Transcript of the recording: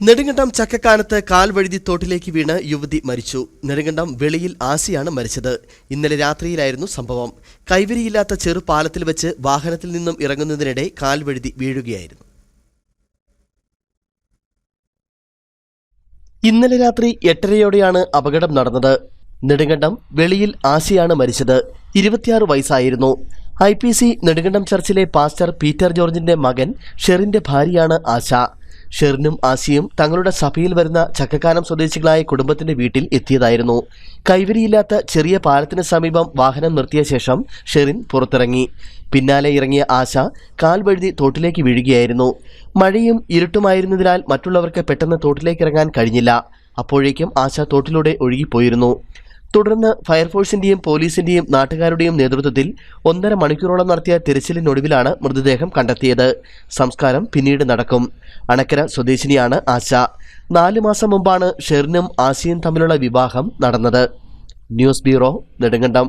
നെടുങ്കണ്ടം ചക്കക്കാനത്ത് കാൽവഴുതി തോട്ടിലേക്ക് വീണ് യുവതി മരിച്ചു. നെടുങ്കണ്ടം വെളിയിൽ ആസിയാണ് മരിച്ചത്. ഇന്നലെ രാത്രിയിലായിരുന്നു സംഭവം. കൈവരിയില്ലാത്ത ചെറു പാലത്തിൽ വെച്ച് വാഹനത്തിൽ നിന്നും ഇറങ്ങുന്നതിനിടെ കാൽവഴുതി വീഴുകയായിരുന്നു. ഇന്നലെ രാത്രി എട്ടരയോടെയാണ് അപകടം നടന്നത്. നെടുങ്കണ്ടം വെളിയിൽ ആസിയാണ് മരിച്ചത്. ഇരുപത്തിയാറ് വയസ്സായിരുന്നു. ഐ പി സി നെടുങ്കണ്ടം ചർച്ചിലെ പാസ്റ്റർ പീറ്റർ ജോർജിന്റെ മകൻ ഷെറിന്റെ ഭാര്യയാണ് ആശ. ഷെറിനും ആസിയും തങ്ങളുടെ സഭയിൽ വരുന്ന ചക്കക്കാനം സ്വദേശികളായ കുടുംബത്തിന്റെ വീട്ടിൽ എത്തിയതായിരുന്നു. കൈവരിയില്ലാത്ത ചെറിയ പാലത്തിന് സമീപം വാഹനം നിർത്തിയ ശേഷം ഷെറിൻ പുറത്തിറങ്ങി. പിന്നാലെ ഇറങ്ങിയ ആശ കാൽ വഴുതി തോട്ടിലേക്ക് വീഴുകയായിരുന്നു. മഴയും ഇരുട്ടുമായിരുന്നതിനാൽ മറ്റുള്ളവർക്ക് പെട്ടെന്ന് തോട്ടിലേക്ക് ഇറങ്ങാൻ കഴിഞ്ഞില്ല. അപ്പോഴേക്കും ആശ തോട്ടിലൂടെ ഒഴുകിപ്പോയിരുന്നു. തുടർന്ന് ഫയർഫോഴ്സിന്റെയും പോലീസിന്റെയും നാട്ടുകാരുടെയും നേതൃത്വത്തിൽ ഒന്നര മണിക്കൂറോളം നടത്തിയ തിരച്ചിലിനൊടുവിലാണ് മൃതദേഹം കണ്ടെത്തിയത്. സംസ്കാരം പിന്നീട് നടക്കും. അണക്കര സ്വദേശിനിയാണ് ആശ. നാലു മാസം മുമ്പാണ് ഷെറിനും ആശയും തമ്മിലുള്ള വിവാഹം നടന്നത്. News bureau Nedumkandam.